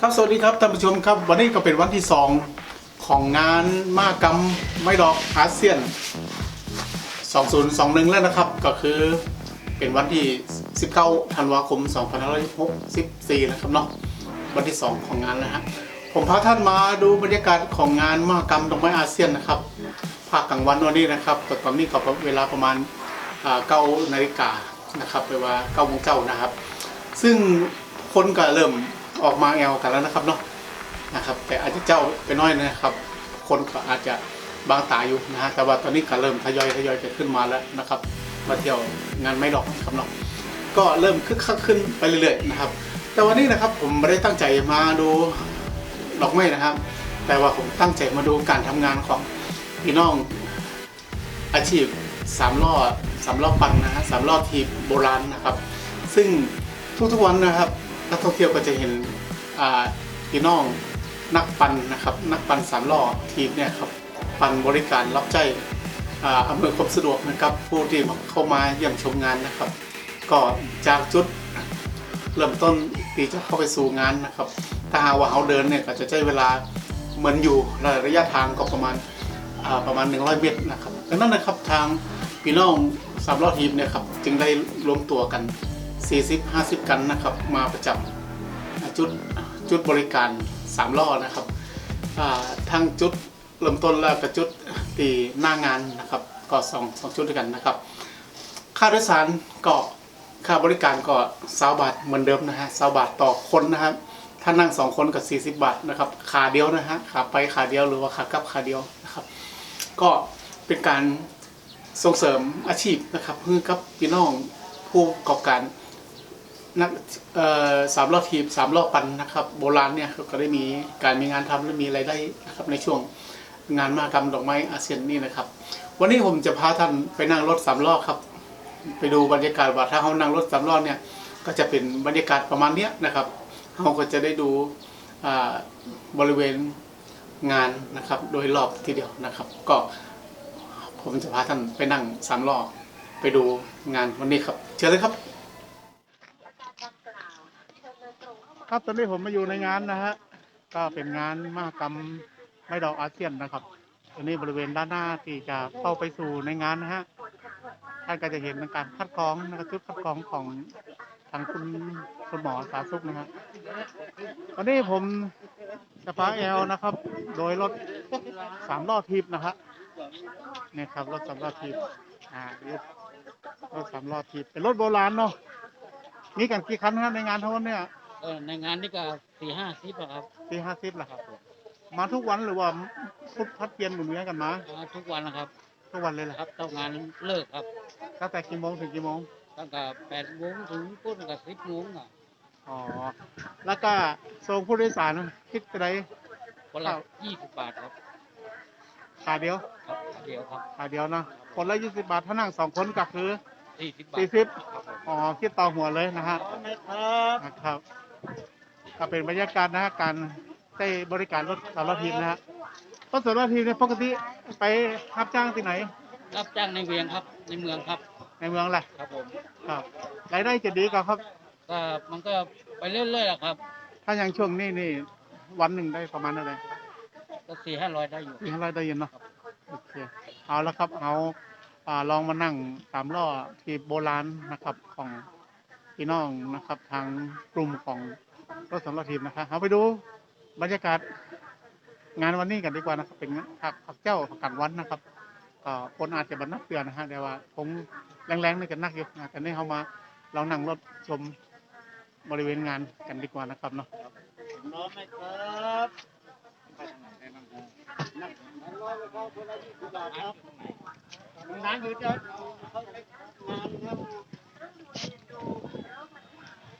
ครับสวัสดีครับท่านผู้ชมครับวันนี้ก็เป็นวันที่ 2 ของงานมากรรมไม่ดอกอาเซียน 2021 แล้วนะครับ ก็คือเป็นวันที่ 19 ธันวาคม 2564 นะครับเนาะวันที่ 2 ของงานแล้วฮะผมพาท่านมาดูบรรยากาศของงานมากรรมดอกไม้อาเซียนนะครับภาคกลางวันวันนี้นะครับตอนนี้ก็เวลาประมาณอ่า9นาฬิกา นะครับไปว่า9โมงเจ้านะครับ ซึ่งคนก็เริ่มออกมาแอลกันแล้วนะครับเนาะนะครับแต่อาจจะเจ้าไปน้อยนะครับ คนก็อาจจะบางตาอยู่นะฮะแต่ว่าตอนนี้ก็เริ่มทยอยทยอยจะขึ้นมาแล้วนะครับ มาเที่ยวงานไม้ดอกนะครับเนาะก็เริ่มคึกคักขึ้นไปเรื่อยๆนะครับ แต่วันนี้นะครับผมไม่ได้ตั้งใจมาดูดอกไม้นะครับ แต่ว่าผมตั้งใจมาดูการทำงานของพี่น้องอาชีพ สามล้อสามล้อปั่นนะฮะสามล้อทีบโบราณนะครับ ซึ่งทุกๆวันนะครับนักท่องเที่ยวก็จะเห็นอ่าพี่น้องนักปั่นนะครับ นักปั่นสามล้อทีบเนี่ยครับปั่นบริการรับใจอ่าอำนวยความสะดวกนะครับ ผู้ที่เข้ามาเยี่ยมชมงานนะครับ ก็จากจุดเริ่มต้นที่จะเข้าไปสู่งานนะครับ ถ้าหากว่าเขาเดินเนี่ยก็จะใช้เวลาเหมือนอยู่ระยะทางก็ประมาณ ประมาณ 100 เมตรนะครับดังนั้นนะครับทางพี่น้องสามล้อทีมเนี่ยครับจึงได้รวมตัวกัน 40-50 กันนะครับมาประจำจุดจุดบริการสามล้อนะครับอ่าทั้งจุดเริ่มต้นแล้วกับจุดตีหน้างานนะครับก็สองสองจุดด้วยกันนะครับ ค่าโดยสารก็ค่าบริการก็สาบาทเหมือนเดิมนะฮะสาบาทต่อคนนะครับ ถ้านั่งสองคนกับ 40 บาทนะครับขาเดียวนะฮะขาไปขาเดียวหรือว่าขากลับขาเดียวนะครับ ก็เป็นการส่งเสริมอาชีพนะครับเพื่อกับพี่น้องผู้ประกอบการนักเอ่อสามล้อทีมสามล้อปันนะครับ โบราณเนี่ยก็ได้มีการมีงานทำและมีรายได้นะครับในช่วงงานมหกรรมดอกไม้อาเซียนนี่นะครับ วันนี้ผมจะพาท่านไปนั่งรถสามล้อครับ ไปดูบรรยากาศว่าถ้าเขานั่งรถสามล้อเนี่ยก็จะเป็นบรรยากาศประมาณเนี้ยนะครับ เขาก็จะได้ดูบริเวณงานนะครับ โดยรอบทีเดียวนะครับ ก็ผมจะพาท่านไปนั่งสามล้อไปดูงานวันนี้ครับ เชิญเลยครับ ครับตอนนี้ผมมาอยู่ในงานนะฮะก็เป็นงานมหกรรมไม้ดอกอาเซียนนะครับตอนนี้บริเวณด้านหน้าที่จะเข้าไปสู่ในงานนะฮะท่านก็จะเห็นในการคัดกรองนะครับชุดคัดกรองของ ทางคุณคุณหมอสาธารณสุขนะฮะวันนี้ผมจะพาแอลนะครับ โดยรถสามล้อทิพย์นะฮะเนี่ยครับรถสามล้อทิพย์อ่ารถรถสามล้อทิพย์เป็นรถโบราณเนาะมีกันกี่คันฮะในงานทั้งหมดเนี่ยเออในงานนี่ก็สี่ห้าสิบอะครับสี่ห้าสิบแหละครับผมมาทุกวันหรือว่าพุดพัดเปลี่ยนหมุนเวียนกันมามาทุกวันนะครับ ทุกวันเลยแหละครับต้องงานเลิกครับตั้งแต่กี่โมงถึงกี่โมง ตั้งแต่แปดโมงถึงพุ่นกับสิบโมงอะอ๋อ แล้วก็ส่งผู้โดยสารคิดจะได้คนละยี่สิบบาทครับขาเดียวครับเดียวครับขาเดียวเนาะคนละยี่สิบบาทถ้านั่งสองคนก็คือสี่สิบบาทสี่สิบครับผมอ๋อคิดต่อหัวเลยนะฮะนะครับ ก็เป็นบรรยากาศนะฮะการได้บริการรถสารทีมนะฮะรถสารทีมเนี่ยปกติไปรับจ้างที่ไหน รับจ้างในเวียงครับในเมืองครับ ในเมืองแหละครับผมครับรายได้จะดีกว่าครับ ก็มันก็ไปเรื่อยๆแหละครับ ถ้าอย่างช่วงนี้นี่ วันหนึ่งได้ประมาณเท่าไหร่ก็สี่ห้าร้อยได้อยู่ สี่ห้าร้อยได้ยินเนาะโอเคเอาละครับเอาอ่าลองมานั่งสามล้อที่โบราณนะครับของพี่น้องนะครับทางกลุ่มของรถสำรถทีมนะครับเอาไปดูบรรยากาศงานวันนี้กันดีกว่านะครับเป็นผักผักเจ้าผักกันวันนะครับก็คนอาจจะบันนักเตือนนะฮะแต่ว่าคง แรงๆนี่กันนักอยู่นะแต่นี่เขามาเรานั่งรถชมบริเวณงานกันดีกว่านะครับเนาะน้องไหมครับงานอยู่จะ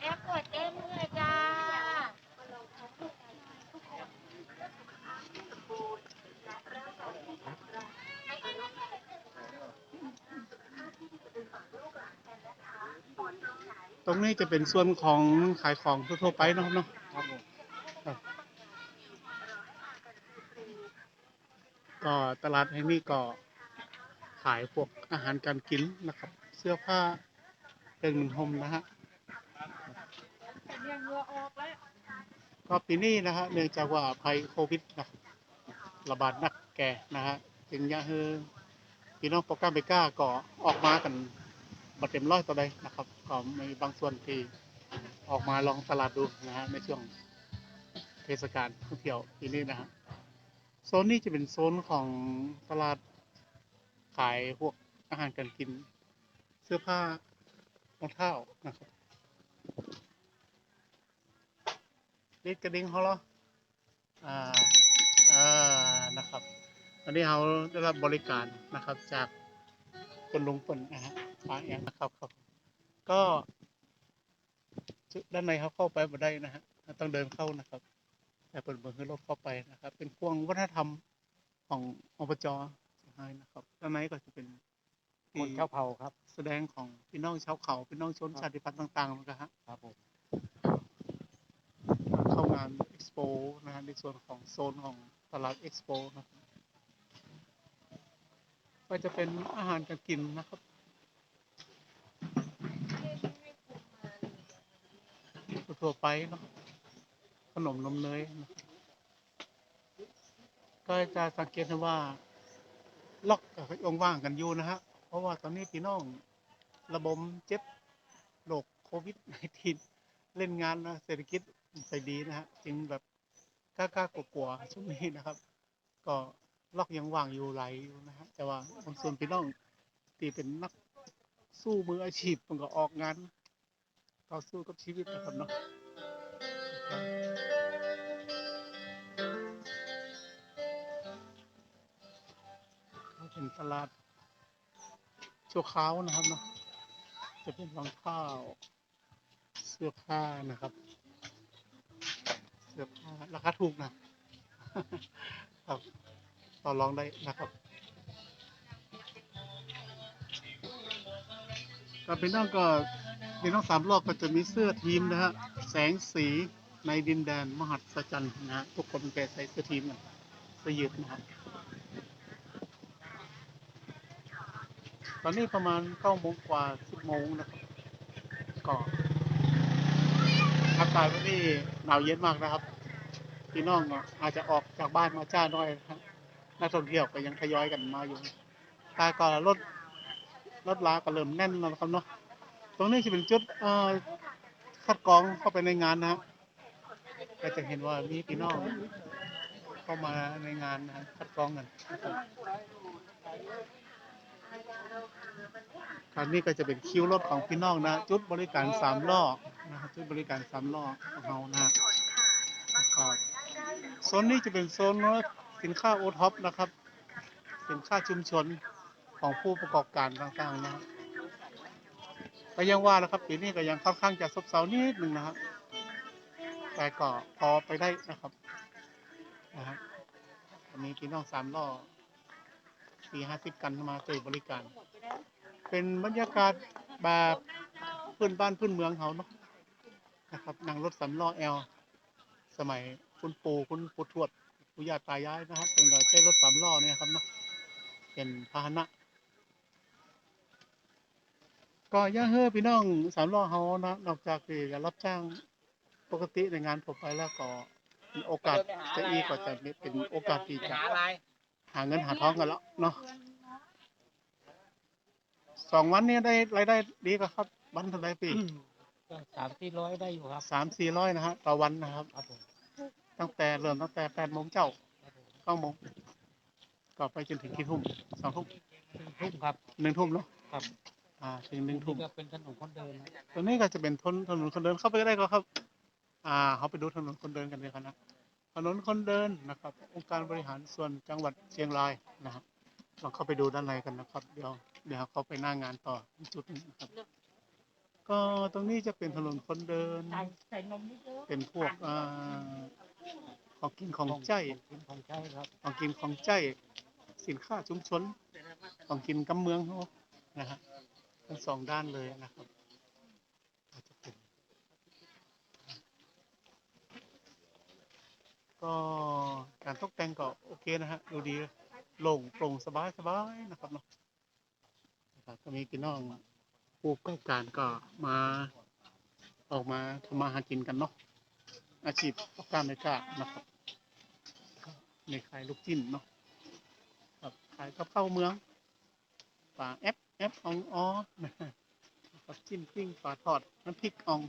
แอปกดเอ็มเลย ตรงนี้จะเป็นส่วนของขายของทั่วๆไปเนาะเนาะก็ตลาดแห่งนี้ก็ขายพวกอาหารการกินนะครับ เสื้อผ้าเป็นหมื่นโฮมนะฮะก็ปีนี้นะฮะเนื่องจากว่าภัยโควิดนะระบาดหนักแก่นะฮะจึงยากให้พี่น้องโปรแกรมเบก้าก็ออกมากัน บัดเต็มร้อยต่อใดนะครับก็มีบางส่วนที่ออกมาลองตลาดดูนะฮะในช่วงเทศกาลท่องเที่ยวปีนี้นะฮะโซนนี้จะเป็นโซนของตลาดขายพวกอาหารการกิน เสื้อผ้ารองเท้านะครับลิดกระดิ่งเขาเหรออ่าอ่านะครับอันนี้เขาได้รับบริการนะครับจากคนลุงปิ่นนะฮะ ฟ้าแองนะครับครับ ก็ด้านในเขาเข้าไปบ่ได้นะฮะต้องเดินเข้านะครับ แต่เปิดเบอร์ให้รถเข้าไปนะครับ เป็นพวงวัฒนธรรมของอบจสุดท้ายนะครับ ด้านในก็จะเป็นมนต์เจ้าเผ่าครับ แสดงของพี่น้องชาวเขาพี่น้องชนชาติพันธุ์ต่างๆนะครับฮะครับผมเข้างานเอ็กซ์โปนะฮะในส่วนของโซนของตลาดเอ็กซ์โปนะครับก็จะเป็นอาหารการกินนะครับ ทั่วไปเนาะขนมนมเนยนะก็จะสังเกตว่า ล็อกกับองว่างกันอยู่นะฮะ เพราะว่าตอนนี้พี่น้องระบมเจ็บโรคโควิด -19 เล่นงานนะเศรษฐกิจไปดีนะฮะจึงแบบกล้ากลัวๆช่วงนี้นะครับ ก็ล็อกยังว่างอยู่ไหลอยู่นะฮะแต่ว่าบางส่วนพี่น้องที่เป็นนักสู้มืออาชีพมันก็ออกงานต่อสู้กับชีวิตนะครับเนาะ เป็นตลาดชั่วคราวนะครับเนาะจะเป็นรองเท้าเสื้อผ้านะครับ เสื้อผ้าราคาถูกนะครับต่อรองได้นะครับก็เป็นน้องก็เป็นน้องสามรอบก็จะมีเสื้อทีมนะฮะแสงสี ในดินแดนมหัศจรรย์นะฮะทุกคนแกใส่เสื้อทีมกันเสื้อยืดนะครับ ตอนนี้ประมาณเก้าโมงกว่าสิบโมงนะครับก็อากาศวันนี้หนาวเย็นมากนะครับ พี่น้องอาจจะออกจากบ้านมาจ้าน้อยนะครับนักท่องเที่ยวก็ยังทยอยกันมาอยู่ตาก็รถรถลาก็เริ่มแน่นแล้วนะครับเนาะตรงนี้จะเป็นจุดคัดกรองเข้าไปในงานนะฮะ ก็จะเห็นว่ามีพี่น้องเข้ามาในงานนะคัดกรองกันนครับคราวนี้ก็จะเป็นคิวรถของพี่น้องนะ จุดบริการสามล้อนะครับจุดบริการสามล้อของเรานะครับโซนนี้จะเป็นโซนสินค้าโอท็อปนะครับ สินค้าชุมชนของผู้ประกอบการต่างๆนะครับก็ยังว่านะครับปีนี้ก็ยังค่อนข้างจะซบเซานิดหนึ่งนะครับ แต่ก็พอไปได้นะครับนะฮะวันนี้พี่น้องสามล้อสี่ห้าสิบกันมาเจอบริการ เป็นบรรยากาศแบบพื้นบ้านพื้นเมืองเขาเนาะนะครับนั่งรถสามล้อแอลสมัยคุณปู่คุณปู่ทวดปู่ย่าตายายนะครับเป็นก็ใช้รถสามล้อเนี่ยครับเนาะเป็นพาหนะก็อย่าเฮ้อพี่น้องสามล้อเฮานะนอกจากที่จะรับจ้าง ปกติในงานทั่วไปแล้วก็มีโอกาสจะอีกก็จะเป็นโอกาสที่จะหาอะไรหาเงินหาทองกันแล้วเนาะสองวันนี้ได้รายได้ดีก็ครับ วันเท่าไรปีก็สามสี่ร้อยได้อยู่ครับสามสี่ร้อยนะฮะต่อวันนะครับครับผมตั้งแต่เริ่มตั้งแต่แปดโมงเจ้าครับผมเก้าโมงก็ไปจนถึงกี่ทุ่มสองทุ่มทุ่มครับหนึ่งทุ่มเนาะครับ อ่าถึงหนึ่งทุ่มนี่ก็เป็นถนนคนเดินนะตรงนี้ก็จะเป็นถนนถนนคนเดินเข้าไปก็ได้ก็ครับ อ่าเขาไปดูถนนคนเดินกันเลยครับนะถนนคนเดินนะครับ องค์การบริหารส่วนจังหวัดเชียงรายนะครับลองเข้าไปดูด้านในกันนะครับ เดี๋ยวเดี๋ยวเขาไปหน้างานต่ออีกจุดหนึงนะครับ ก็ตรงนี้จะเป็นถนนคนเดิน ใส่ใส่นมนิดเดียวเป็นพวกอ่าของกินของใจกินของใช้ครับของกินของใจ สินค้าชุมชน ของกินกำเมืองเขานะฮะทั้งสองด้านเลยนะครับอาจจะเป็น ก็การตกแต่งก็โอเคนะฮะดูดีโล่งโปร่งสบายสบายนะครับเนาะครับก็มีพี่น้องผู้ประกอบการก็มาออกมาทำมาหากินกันเนาะอาชีพพ่อค้าแม่ค้านะครับในขายลูกจิ้นเนาะครับขายกับข้าเมืองปลาแอปแอปอองออนะกับจิ้นปิ้งปลาทอดน้ำพริกอ่อง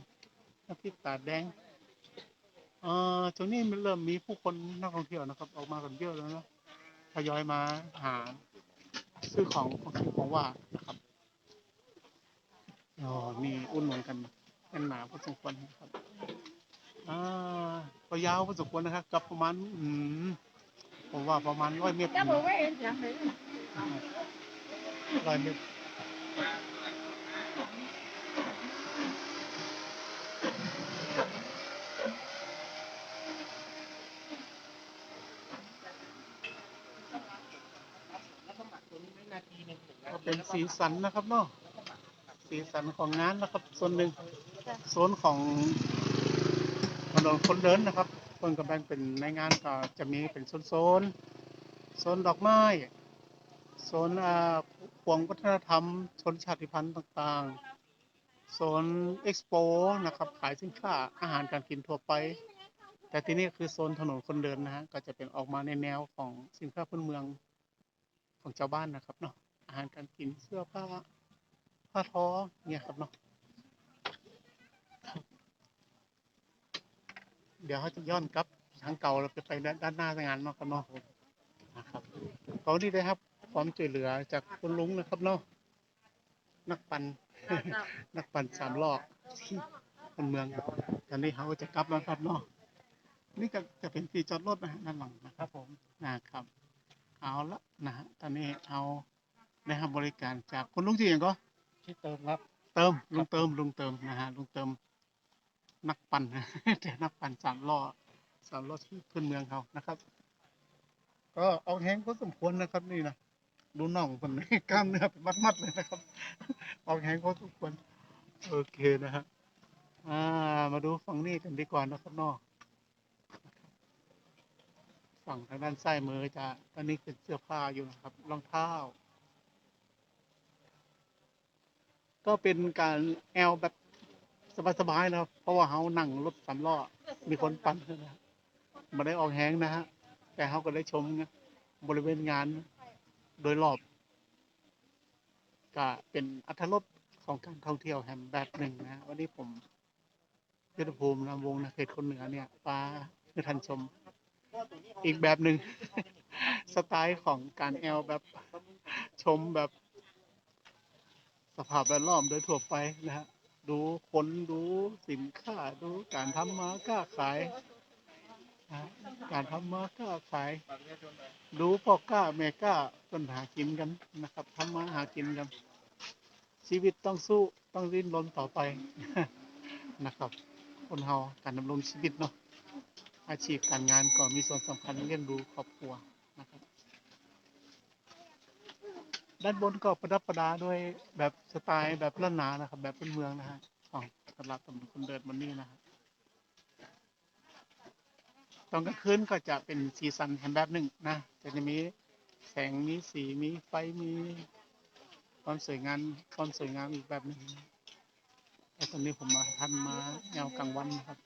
น้ำพริกตาแดง อ่อช่วงนี้มันเริ่มมีผู้คนนักท่องเที่ยวนะครับ ออกมากันเยอะแล้วเนาะทยอยมาหาซื้อของของกินของว่านะครับอ๋อนี่อุ่นเหมือนกันแน่นหนาพอสมควรนะครับอ่าก็ยาวพอสมควรนะครับ กับประมาณอืมผมว่าประมาณร้อยเมตรจะบอกว่าเอ็นจังเลยร้อยเมตร เป็นสีสันนะครับเนาะสีสันของงานนะครับ ส่วนหนึ่งโซนของถนนคนเดินนะครับคนก็แบ่งเป็นในงานก็จะมีเป็นโซนโซนๆโซนดอกไม้โซนอ่าพวงวัฒนธรรม ชนชาติพันธุ์ต่างๆโซนเอ็กซ์โปนะครับขายสินค้าอาหารการกินทั่วไป แต่ที่นี่คือโซนถนนคนเดินนะฮะก็จะเป็นออกมาในแนวของสินค้าพื้นเมืองของชาวบ้านนะครับเนาะ อาหารการกินเสื้อผ้าผ้าทอเนี่ยครับเนาะเดี๋ยวเขาจะย้อนกลับทางเก่าเราไปไปด้านหน้างานเนาะครับเนาะนะครับเขาดีได้ครับความช่วยเหลือจากคุณลุงนะครับเนาะนักปั่นนักปั่นสามล้อที่คนเมืองครับตอนนี้เขาจะกลับแล้วครับเนาะนี่ก็จะเป็นที่จอดรถนะฮะด้านหลังนะครับผมนะครับเอาละนะฮะตอนนี้เอา ได้รับบริการจากคุณลุงที่อย่างก็ที่เติมครับ เติมลุงเติมลุงเติมนะฮะลุงเติม นักปั่นแต่นักปั่นสามล้อสามล้อที่พื้นเมืองเขานะครับ ก็เอาแห้งก็สมควรนะครับนี่นะดูน่องคนนี้กล้ามเนื้อเป็นมัดๆเลยนะครับ เอาแห้งก็สมควรโอเคนะฮะอ่ามาดูฝั่งนี้กันดีกว่านะครับเนอกฝั่งทางด้านซ้ายมือจะตอนนี้เป็นเสื้อผ้าอยู่นะครับรองเท้า ก็เป็นการแอลแบบสบายๆนะครับ เพราะว่าเขานั่งรถสามล้อมีคนปั่นนะครับมาได้ออกแห้งนะฮะแต่เขาก็ได้ชมบริเวณงานโดยรอบ ก็เป็นอัธรสของการท่องเที่ยวแห่งแบบหนึ่งนะวันนี้ผมยุทธภูมินำวงนะเขตคนเหนือเนี่ยปลาเือทันชม อีกแบบหนึ่ง สไตล์ของการแอลแบบชมแบบ สภาพแวดล้อมโดยทั่วไปนะฮะดูคนดูสินค้าดูการทำมาค้าขายนะการทำมาค้าขาย ดูพ่อก้าแม่ก้าต้นหากินกันนะครับทำมาหากินกัน ชีวิตต้องสู้ต้องริ้นรนต่อไปนะครับ คนเฮาการดำรงชีวิตเนาะอาชีพการงานก็มีส่วนสำคัญเลี้ยงดูครอบครัวนะครับ ด้านบนก็ประดับประดาด้วยแบบสไตล์แบบล้านนานะครับ แบบเป็นเมืองนะฮะของตลาดตำบคนเดินวันนี้นะฮะตอนกลางคืนก็จะเป็นสีสันแห่งแบบหนึ่งนะจะมีแสงมีสีมีไฟมีความสวยงามความสวยงามอีกแบบหนึ่งแต่ตอนนี้ผมมาทันมาแนวกลางวันนะครับ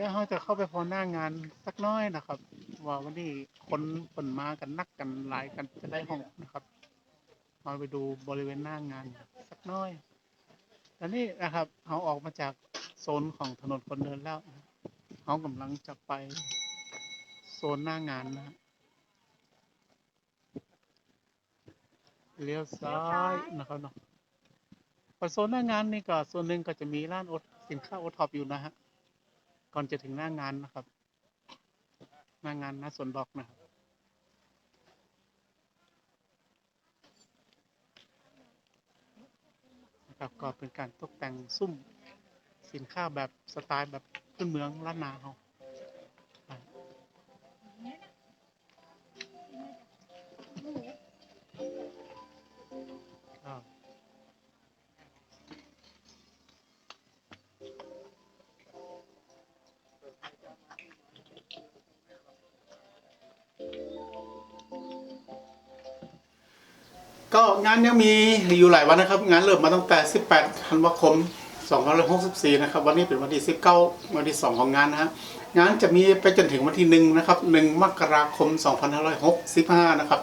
ดี๋ยวเราจะเข้าไปพอหน้างานสักน้อยนะครับ ว่าวันนี้คนคนมากันนักกันหลายกันจะได้ห้องนะครับมาไปดูบริเวณหน้างานสักน้อยตอนนี้นะครับเราออกมาจากโซนของถนนคนเดินแล้วเรากำลังจะไปโซนหน้างานนะฮะเลี้ยวซ้ายนะครับเนาะพอโซนหน้างานนี่ก็ส่วนหนึ่งก็จะมีร้านโอสินค้าโอท็อปอยู่นะฮะ ก่อนจะถึงหน้างานนะครับ หน้างานหน้าสวนดอกนะครับนะครับก็เป็นการตกแต่งซุ้มสินค้าแบบสไตล์แบบพื้นเมืองล้านนาเขา ก็งานยังมีอยู่หลายวันนะครับ งานเริ่มมาตั้งแต่ 18ธันวาคม2564 นะครับ วันนี้เป็นวันที่ 19 วันที่ 2 ของงานนะฮะงานจะมีไปจนถึงวันที่ 1 นะครับ 1 มกราคม 2565 นะครับ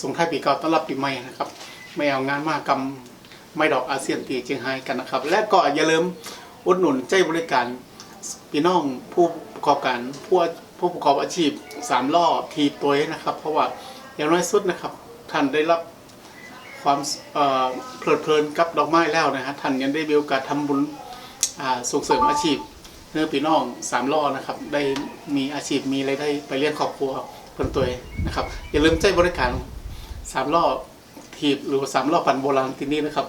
ส่งท้ายปีเก่าต้อนรับปีใหม่นะครับ ไม่เอางานมากรรมไม่ดอกอาเซียนตีเจียงไฮ้กันนะครับ และก็อย่าลืมอุดหนุนใจบริการพี่น้องผู้ประกอบการผู้ผู้ประกอบอาชีพสามล้อทีตัวนะครับ เพราะว่าอย่างน้อยสุดนะครับ ท่านได้รับ ความเออเพลิดเพลินกับดอกไม้แล้วนะฮะท่านยังได้มีโอกาสทำบุญส่งเสริมอาชีพเนื้อปีน้องสามล้อนะครับ ได้มีอาชีพมีอะไรได้ไปเลี้ยงครอบครัวเพิ่นตัวนะครับอย่าลืมใจบริการสามล้อถีบหรือสามล้อปั่นโบราณที่นี่นะครับ